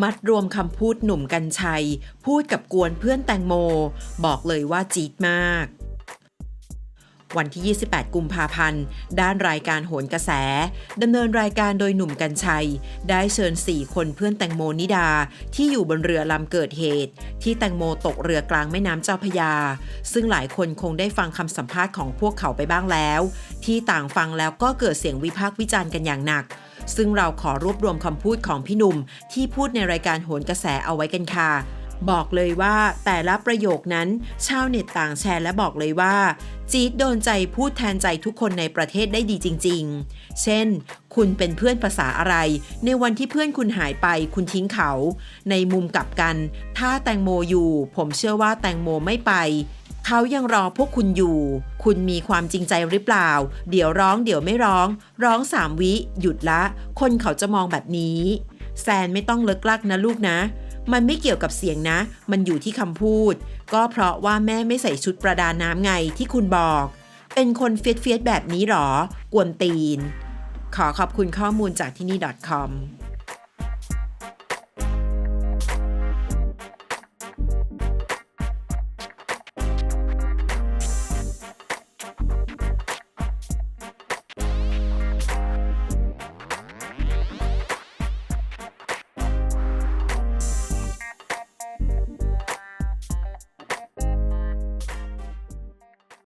มัดรวมคำพูดหนุ่มกัญชัย พูดกับกวนเพื่อนแตงโม บอกเลยว่าจี๊ดมาก วันที่ 28 กุมภาพันธ์ ด้านรายการโหนกระแสดำเนินรายการโดยหนุ่มกัญชัย ได้เชิญ 4 คนเพื่อนแตงโมนิดา ที่อยู่บนเรือลำเกิดเหตุ ที่แตงโมตกเรือกลางแม่น้ำเจ้าพยา ซึ่งหลายคนคงได้ฟังคำสัมภาษณ์ของพวกเขาไปบ้างแล้ว ที่ต่างฟังแล้วก็เกิดเสียงวิพากษ์วิจารณ์กันอย่างหนัก ซึ่งเราขอรวบรวมคำพูดของพี่หนุ่ม ที่พูดในรายการโหนกระแสเอาไว้กันค่ะ บอกเลยว่าแต่ละประโยคนั้น ชาวเน็ตต่างแชร์และบอกเลยว่า จี๊ดโดนใจพูดแทนใจทุกคนในประเทศได้ดีจริง ๆ เช่น คุณเป็นเพื่อนภาษาอะไร ในวันที่เพื่อนคุณหายไปคุณทิ้งเขา ในมุมกลับกัน ถ้าแตงโมอยู่ ผมเชื่อว่าแตงโมไม่ไป เขายังรอพวกคุณอยู่ คุณมีความจริงใจหรือเปล่า เดี๋ยวร้องเดี๋ยวไม่ร้อง ร้องสามวิ หยุดละ คนเขาจะมองแบบนี้ แซนไม่ต้องเลิกลักนะลูกนะ มันไม่เกี่ยวกับเสียงนะ มันอยู่ที่คำพูด ก็เพราะว่าแม่ไม่ใส่ชุดประดาน้ำไงที่คุณบอก เป็นคนเฟียสเฟียสๆแบบนี้หรอ กวนตีน ขอขอบคุณข้อมูลจากที่นี่ .com